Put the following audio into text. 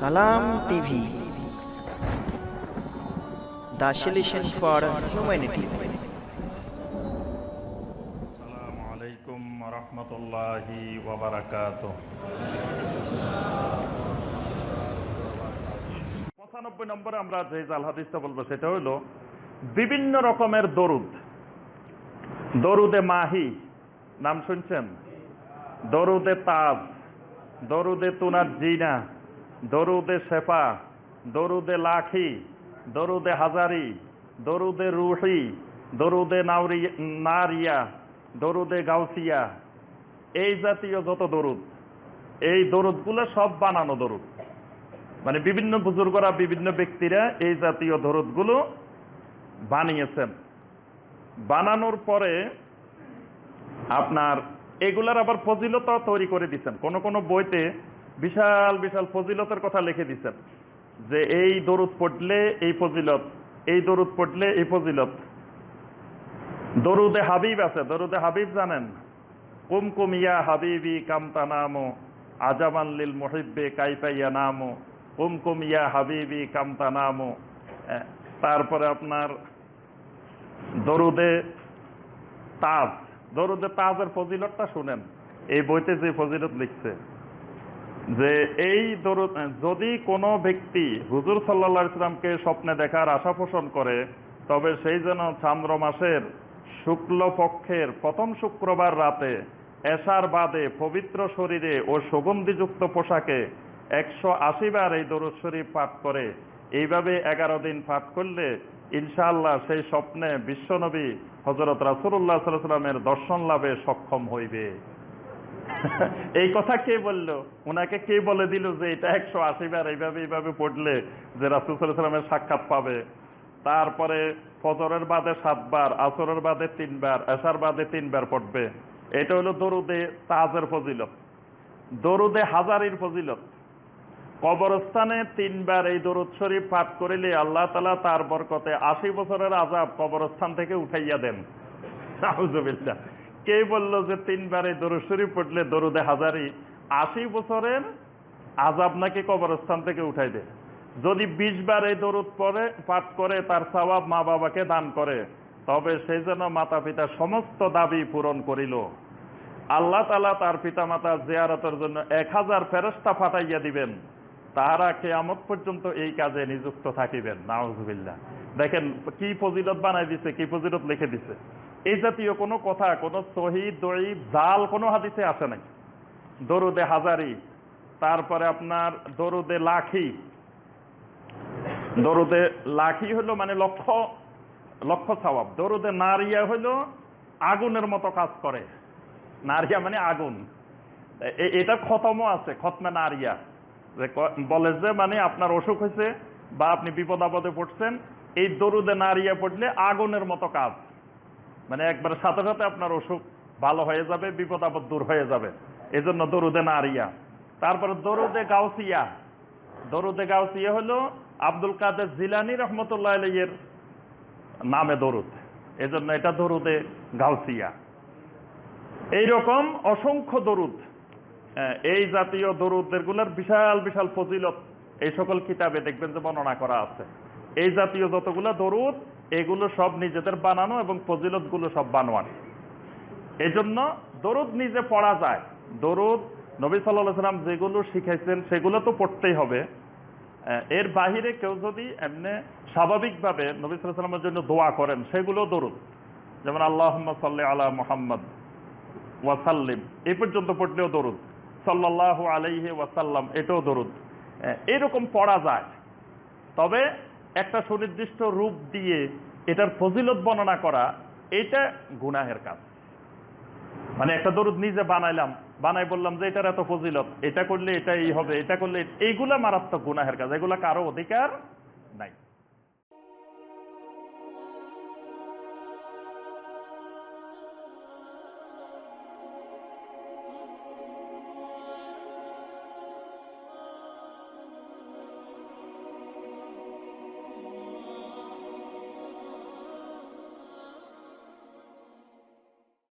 Salam TV. The solution for humanity. আসসালামু আলাইকুম রহমতুল্লাহি ওবরাকাত পঁচানব্বই নম্বরে আমরা যে জাল হাদিসটা বলব, সেটা হলো বিভিন্ন রকমের দরুদ। দরুদে মাহি, নাম শুনছেন? দরুদে তাজ, দরুদে তুনার জিনা দরুদে শেফা, দরুদে লাখি, দরুদে হাজারি, দরুদে রুহি, দরুদে নারিয়া, দরুদে গাউসিয়া। এই জাতীয় যত দরুদ, এই দরুদগুলো সব বানানো দরুদ। মানে বিভিন্ন বুজুর্গরা, বিভিন্ন ব্যক্তিরা এই জাতীয় দরুদগুলো বানিয়েছেন। বানানোর পরে আপনার এগুলার আবার ফজিলতা তৈরি করে দিচ্ছেন কোন কোন বইতে বিশাল বিশাল ফজিলতের কথা লিখে দিচ্ছেন যে এই দরুদ পড়লে এই ফজিলত, এই দরুদ পড়লে এই ফজিলত। দরুদে হাবিব আছে, দরুদে হাবিব জানেন? কুমকুম ইয়া হাবিবি কামতা নামো আজামান লিল মুহিব্বে কাইফাইয়া নামো। কুমকুম ইয়া হাবিবি কামতা নামো তারপরে আপনার দরুদে তাজ, দরুদে তাজের ফজিলতটা শুনেন। এই বইতে যে ফজিলত লিখছে। যে এই যদি কোনো ব্যক্তি হুজুর সাল্লা ইসলামকে স্বপ্নে দেখার আশা পোষণ করে, তবে সেই যেন চান্দ্র মাসের শুক্ল পক্ষের প্রথম শুক্রবার রাতে এশার বাদে পবিত্র শরীরে ও সুগন্ধিযুক্ত পোশাকে একশো আশি বার এই দরুদ শরীফ পাঠ করে, এইভাবে এগারো দিন পাঠ করলে ইনশাআল্লাহ সেই স্বপ্নে বিশ্বনবী হজরত রাসুল্লাহ সাল্লামের দর্শন লাভে সক্ষম হইবে। এই কথা কে বলল? ওনাকে কে বলে দিল যে এটা একশো আশি বার এইভাবে এইভাবে পড়লে যে রাসুল সাল্লামের সাক্ষাৎ পাবে? তারপরে ফজরের বাদে সাতবার, আসরের বাদে তিনবার, এশার বাদে তিনবার পড়বে। এটা হলো দরুদে তাজের ফজিলত। দরুদে হাজারির ফজিলত। কবরস্থানে তিনবার এই দরুদ শরীফ পাঠ করিলে আল্লাহ তালা তার বরকতে আশি বছরের আজাব কবরস্থান থেকে উঠাইয়া দেন। কে বলল যে তিনবার এই দরুদ শরীফ পড়লে দরুদে হাজারি, আশি বছরের আজাব নাকি কবরস্থান থেকে উঠাই দেয়। যদি বিশ বার এই দরুদ পরে পাঠ করে, তার সওয়াব মা বাবাকে দান করে, তবে সেই যেন মাতা পিতা সমস্ত দাবি পূরণ করিল। আল্লাহ তালা তার পিতামাতা জিয়ারতের জন্য এক হাজার ফেরস্তা ফাটাইয়া দিবেন। তাহারা কেয়ামত পর্যন্ত এই কাজে নিযুক্ত থাকিবেন। নাউজুবিল্লাহ। দেখেন কি ফজিলত বানাই দিছে, কি ফজিলত লিখে দিছে। এই জাতীয় কোনো কথা, কোনো শহীদ জাল কোনো হাদিসে আসে নাই। দরুদে হাজারি, তারপরে আপনার দরুদে লাখি। দরুদে লাখি হলো মানে লক্ষ লক্ষ সওয়াব। দরুদে নারিয়া হলো আগুনের মতো কাজ করে। নারিয়া মানে আগুন। এটা খতমও আছে, খতমে নারিয়া। যে বলে যে মানে আপনার অসুখ হয়েছে বা আপনি বিপদ আপদে পড়ছেন, এই দরুদে নারিয়া পড়লে আগুনের মতো কাজ। মানে একবার সাথে সাথে আপনার অসুখ ভালো হয়ে যাবে, বিপদ আপদ দূর হয়ে যাবে। এই জন্য দরুদে নারিয়া। তারপরে দরুদে গাউসিয়া। দরুদে গাউসিয়া হলো আব্দুল কাদের জিলানি রহমতুল্লাহ আলাইয়ের নামে দরুদ। এজন্য এটা দরুদে গাউসিয়া। এইরকম অসংখ্য দরুদ এই জাতীয় দরুদেরগুলার বিশাল বিশাল ফজিলত এই সকল কিতাবে দেখবেন যে বর্ণনা করা আছে। এই জাতীয় যতগুলো দরুদ এগুলো সব নিজেদের বানানো এবং ফজিলতগুলো সব বানোয়ান এই জন্য দরুদ নিজে পড়া যায়। দরুদ নবী সাল্লাহ সাল্লাম যেগুলো শিখাইছেন সেগুলো তো পড়তেই হবে। এর বাহিরে কেউ যদি এমনি স্বাভাবিকভাবে নবী সাল্লামের জন্য দোয়া করেন, সেগুলো দরুদ। যেমন আল্লাহ সাল্লি আলা মোহাম্মদ ওয়াসাল্লিম এই পর্যন্ত পড়লেও দরুদ। সাল্লাহ আলাইহি ওয়াসাল্লাম, এটাও দরুদ। এরকম পড়া যায়। তবে একটা সুনির্দিষ্ট রূপ দিয়ে এটার ফজিলত বর্ণনা করা, এটা গুনাহের কাজ। মানে একটা দরুদ নিজে বানাইলাম, বানাই বললাম যে এটার এত ফজিলত, এটা করলে এটা এই হবে, এটা করলে এইগুলা মারাত্মক গুনাহের কাজ, এগুলা কারও অধিকার নাই।